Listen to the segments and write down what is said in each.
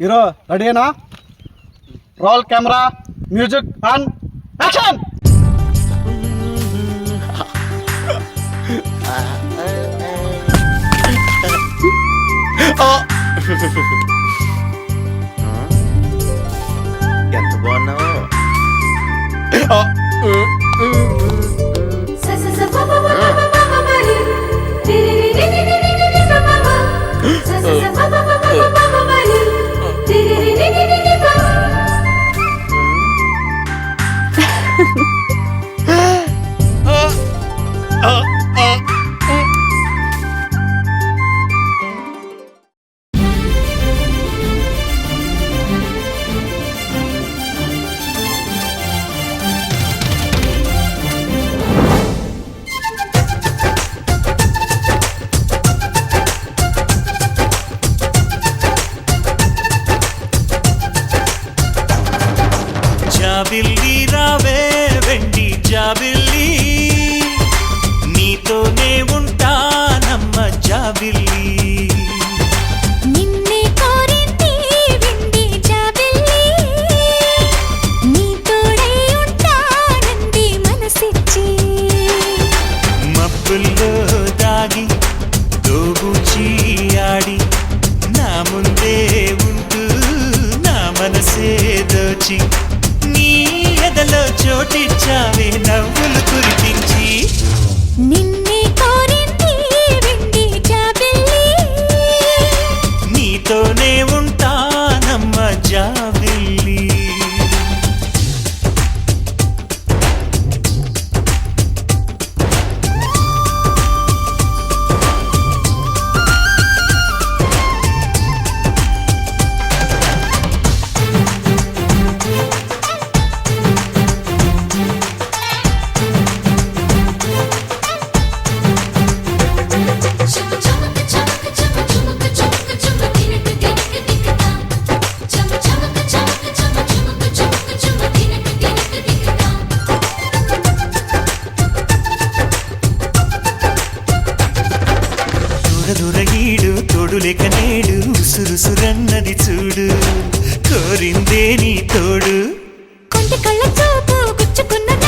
Hero రెడీనా roll camera music on action! ఎంత బాగున్నావు? చోటిచ్చావే నవ్వులు కురిపించి. నిన్నే కోరింది వెండి జాబిల్లి. నీతోనే ఉంటానమ్మ జా సురుసురన్నది చూడు. కోరిందే నీ తోడు. కొంటి కళ్ళ చూపు గుచ్చుకున్నది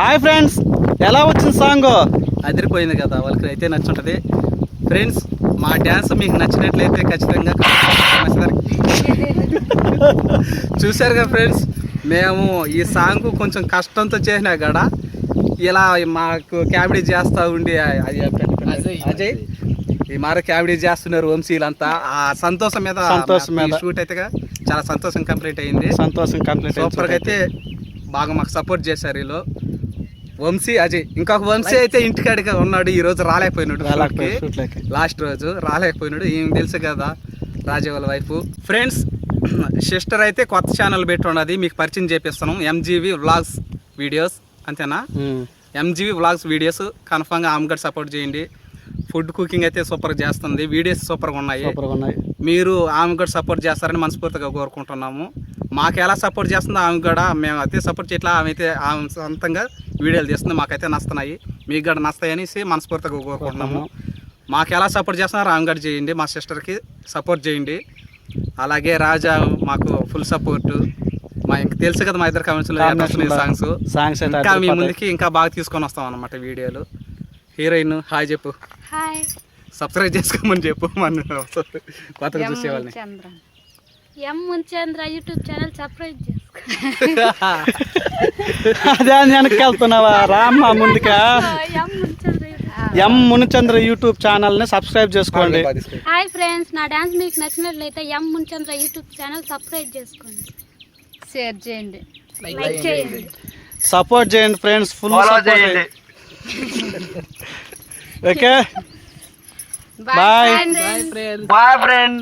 హాయ్ ఫ్రెండ్స్ ఎలా వచ్చింది సాంగ్? అదిరిపోయింది కదా వాళ్ళకి అయితే నచ్చుంటుంది. ఫ్రెండ్స్ మా డ్యాన్స్ మీకు నచ్చినట్లయితే ఖచ్చితంగా చూశారు కదా ఫ్రెండ్స్ మేము ఈ సాంగ్ కొంచెం కష్టంతో చేసినా కూడా ఇలా మాకు క్యాబిడీ చేస్తూ ఉండి అజయ్. అజయ్ ఈ మార క్యాబిడీ చేస్తున్నారు వంశీలంతా ఆ సంతోషం మీద సంతోషం మీద. షూట్ అయితే చాలా సంతోషం కంప్లీట్ అయింది. సంతోషం కంప్లీట్ సూపర్గా అయితే బాగా మాకు సపోర్ట్ చేశారు వీళ్ళు. వంశీ అజయ్ ఇంకొక వంశీ అయితే ఇంటికాడిగా ఉన్నాడు ఈ రోజు రాలేకపోయినాడు లాస్ట్ రోజు రాలేకపోయినాడు ఏం తెలుసు కదా రాజే వాళ్ళ వైఫ్ ఫ్రెండ్స్ సిస్టర్ అయితే కొత్త ఛానల్ పెట్టి ఉన్నది మీకు పరిచయం చేపిస్తున్నాం. ఎంజీవి వ్లాగ్స్ వీడియోస్ అంతేనా? ఎంజీవి వ్లాగ్స్ వీడియోస్ కన్ఫామ్గా ఆమె కూడా సపోర్ట్ చేయండి. ఫుడ్ కుకింగ్ అయితే సూపర్గా చేస్తుంది వీడియోస్ సూపర్గా ఉన్నాయి. సూపర్గా ఉన్నాయి. మీరు ఆమె కూడా సపోర్ట్ చేస్తారని మనస్ఫూర్తిగా కోరుకుంటున్నాము. మాకు ఎలా సపోర్ట్ చేస్తుందో ఆమె కూడా మేము అయితే సపోర్ట్ చేయట్లా ఆమె అయితే ఆమె సొంతంగా వీడియోలు తీస్తుంది మాకైతే నస్తున్నాయి. మీకు కూడా నస్తాయి అనేసి మనస్ఫూర్తిగా కోరుకుంటున్నాము. మాకు ఎలా సపోర్ట్ చేస్తున్నారో ఆమె కూడా చేయండి మా సిస్టర్కి సపోర్ట్ చేయండి. అలాగే రాజా మాకు ఫుల్ సపోర్ట్ మా ఇంక తెలుసు కదా మా ఇద్దరు కమెంట్స్లో సాంగ్స్ సాంగ్స్ ఇంకా మీ. ముందుకి ఇంకా బాగా తీసుకొని వస్తాం అన్నమాట వీడియోలు. హీరోయిన్ హాయ్ చెప్పు. హాయ్ సబ్స్క్రైబ్ చేసుకోమని చెప్పు మన కొత్తగా చూసే వాళ్ళని Chandra. M Munchandra YouTube channel subscribe చేసుకో. అదే వెనక్కి వెళ్తున్నావా రామ్మ ముందుగా M Munchandra M Munichandra YouTube ఛానల్ని సబ్స్క్రైబ్ చేసుకోండి. హాయ్ ఫ్రెండ్స్ నా డాన్స్ మీకు నచ్చినట్లయితే M Munchandra YouTube channel subscribe చేసుకోండి. షేర్ చేయండి. లైక్ చేయండి. సపోర్ట్ చేయండి friends full support okay? Bye bye friends bye friend